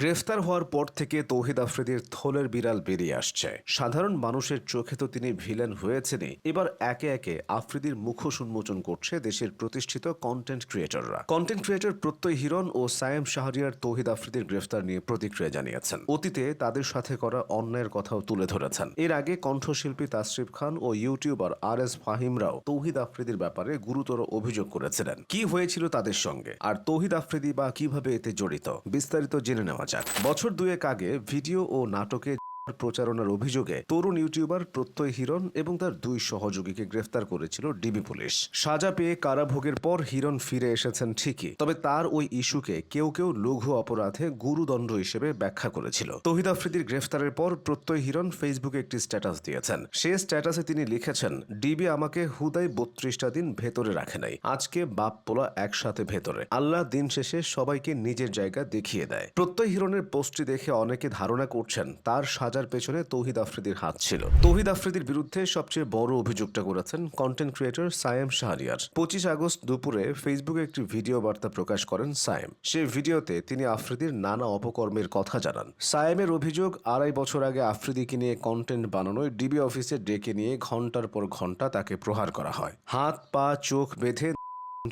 গ্রেফতার হওয়ার পর থেকে তৌহিদ আফ্রিদির থলের বিড়াল বেরিয়ে আসছে। সাধারণ মানুষের চোখে তো তিনি ভিলেন হয়েছেনই। এবার একে একে আফ্রিদির মুখোশ উন্মোচন করছে দেশের প্রতিষ্ঠিত কন্টেন্ট ক্রিয়েটররা কন্টেন্ট ক্রিয়েটর প্রত্যয় হিরণ ও সায়েম শাহরিয়ার তৌহিদ আফ্রিদির গ্রেফতার নিয়ে প্রতিক্রিয়া জানিয়েছেন। অতীতে তাদের সাথে করা অন্যায়ের কথাও তুলে ধরেছেন। এর আগে কণ্ঠশিল্পী তাসরিফ খান ও ইউটিউবার আর এস ফাহিমরাও তৌহিদ আফ্রিদির ব্যাপারে গুরুতর অভিযোগ করেছিলেন। কি হয়েছিল তাদের সঙ্গে? আর তৌহিদ আফ্রিদি বা কীভাবে এতে জড়িত? বিস্তারিত জেনে নেওয়া যাক। বছর দুয়েক আগে ভিডিও ও নাটকে প্রচারণার অভিযোগে তরুণ ইউটিউবার প্রত্যয় হিরণ এবং তার দুই সহযোগীকে গ্রেফতার করেছিল ডিবি পুলিশ। সাজা পেয়ে কারাভোগের পর হিরণ ফিরে এসেছেন ঠিকই, তবে তার ওই ইস্যুকে কেউ কেউ লঘু অপরাধে গুরুদণ্ড হিসেবে ব্যাখ্যা করেছিল। তহিদ আফ্রিদির গ্রেফতারের পর প্রত্যয় হিরণ ফেসবুকে একটি স্ট্যাটাস দিয়েছেন। সে স্ট্যাটাসে তিনি লিখেছেন, ডিবি আমাকে হুদাই বত্রিশটা দিন ভেতরে রাখে নাই, আজকে বাপ পোলা একসাথে ভেতরে। আল্লাহ দিন শেষে সবাইকে নিজের জায়গা দেখিয়ে দেয়। প্রত্যয় হিরণের পোস্টটি দেখে অনেকে ধারণা করছেন, তার সাজার পেছনে তৌহিদ আফ্রিদির হাত ছিল। তৌহিদ আফ্রিদির বিরুদ্ধে সবচেয়ে বড় অভিযোগটা করেছেন কন্টেন্ট ক্রিয়েটর সায়েম শাহরিয়ার। পঁচিশ আগস্ট দুপুরে ফেসবুকে একটি ভিডিও বার্তা প্রকাশ করেন সায়েম। সেই ভিডিওতে তিনি আফ্রিদির নানা অপকর্মের কথা জানান। সায়েমের অভিযোগ, আড়াই বছর আগে আফ্রিদিকে নিয়ে কন্টেন্ট বানানোয় ডিবি অফিসে ডেকে নিয়ে ঘণ্টার পর ঘণ্টা তাকে প্রহার করা হয়। হাত, পা, চোখ বেঁধে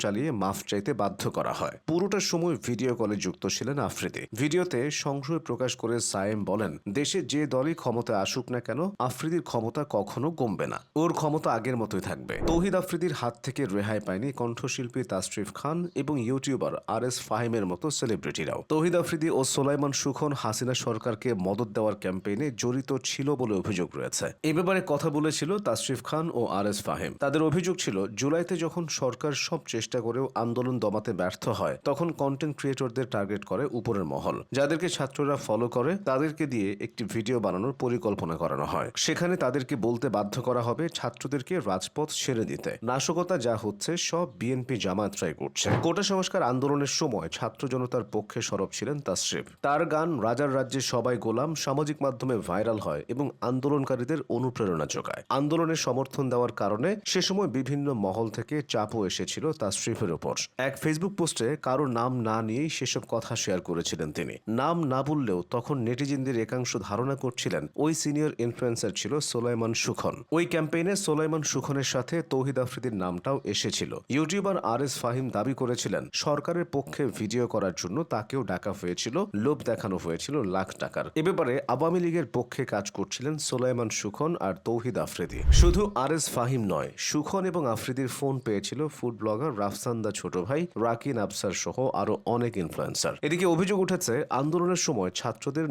চালিয়ে মাফ চাইতে বাধ্য করা হয়। পুরোটা সময় ভিডিও কলে যুক্ত ছিলেন আফ্রিদি। ভিডিওতে সংশয় প্রকাশ করে সায়েম বলেন, দেশে যে দলই ক্ষমতা আসুক না কেন, আফ্রিদির ক্ষমতা কখনো কমবে না। ওর ক্ষমতা আগের মতোই থাকবে। তৌহিদ আফ্রিদির হাত থেকে রেহাই পায়নি কণ্ঠশিল্পী তাসরিফ খান এবং ইউটিউবার আর এস ফাহিমের মতো সেলিব্রিটিরাও। তৌহিদ আফ্রিদি ও সোলাইমান সুখন হাসিনা সরকারকে মদত দেওয়ার ক্যাম্পেইনে জড়িত ছিল বলে অভিযোগ রয়েছে। এ ব্যাপারে কথা বলেছিল তাসরিফ খান ও আর এস ফাহিম। তাদের অভিযোগ ছিল, জুলাইতে যখন সরকার সব চেষ্টা করেও আন্দোলন দমাতে ব্যর্থ হয়। তখন কন্টেন্ট ক্রিয়েটরদের টার্গেট করে উপরের মহল। যাদেরকে ছাত্ররা ফলো করে, তাদেরকে দিয়ে একটি ভিডিও বানানোর পরিকল্পনা করানো হয়। সেখানে তাদেরকে বলতে বাধ্য করা হবে ছাত্রদেরকে রাজপথ ছেড়ে দিতে। নাশকতা যা হচ্ছে, সব বিএনপি জামায়াত ট্রাই করছে। কোটা সংস্কার আন্দোলনের সময় ছাত্র জনতার পক্ষে সরব ছিলেন তাসরিফ। তার গান রাজার রাজ্যে সবাই গোলাম, সামাজিক মাধ্যমে ভাইরাল হয় এবং আন্দোলনকারীদের অনুপ্রেরণা যোগায়। আন্দোলনের সমর্থন দেওয়ার কারণে সে সময় বিভিন্ন মহল থেকে চাপও এসেছিল তাসরিফের ওপর এক ফেসবুক পোস্টে কারও নাম না নিয়েই সেসব কথা শেয়ার করেছিলেন তিনি। নাম না বললেও তখন নেটিজেনদের একাংশ ধারণা করছিলেন, ওই সিনিয়র ইনফ্লুয়েন্সার ছিল সোলাইমান সুখন। ওই ক্যাম্পেইনে সোলাইমান সুখনের সাথে তৌহিদ আফ্রিদির নামটাও এসেছিল। ইউটিউবার আর এস ফাহিম দাবি করেছিলেন, সরকারের পক্ষে ভিডিও করার জন্য তাকেও ডাকা হয়েছিল, লোভ দেখানো হয়েছিল লাখ টাকার। এ ব্যাপারে আওয়ামী লীগের পক্ষে কাজ করছিলেন সোলাইমান সুখন আর তৌহিদ আফ্রিদি। শুধু আর এস ফাহিম নয়, সুখন এবং আফ্রিদির ফোন পেয়েছিল ফুড ব্লগার রাফসান্দা ছোট ভাই, রাকিন আফসার সহ আরও অনেক ইনফ্লুয়েন্সার এদিকে অভিযোগ উঠেছে, আন্দোলনের সময় ছাত্রদের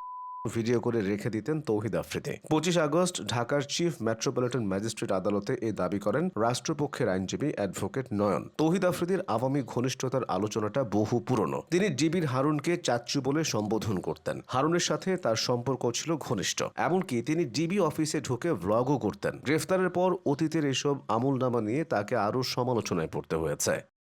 ভিডিও করে রেখে দিতেন তৌহিদ আফ্রিদি। পঁচিশ আগস্ট ঢাকার চিফ মেট্রোপলিটন ম্যাজিস্ট্রেট আদালতে এ দাবি করেন রাষ্ট্রপক্ষের আইনজীবী অ্যাডভোকেট নয়ন। তৌহিদ আফ্রিদির আওয়ামী ঘনিষ্ঠতার আলোচনাটা বহু পুরনো। তিনি ডিবির হারুনকে চাচ্চু বলে সম্বোধন করতেন। হারুনের সাথে তার সম্পর্ক ছিল ঘনিষ্ঠ। এমনকি তিনি ডিবি অফিসে ঢুকে ভ্লগও করতেন। গ্রেফতারের পর অতীতের এসব আমলনামা নিয়ে তাকে আরও সমালোচনায় পড়তে হয়েছে।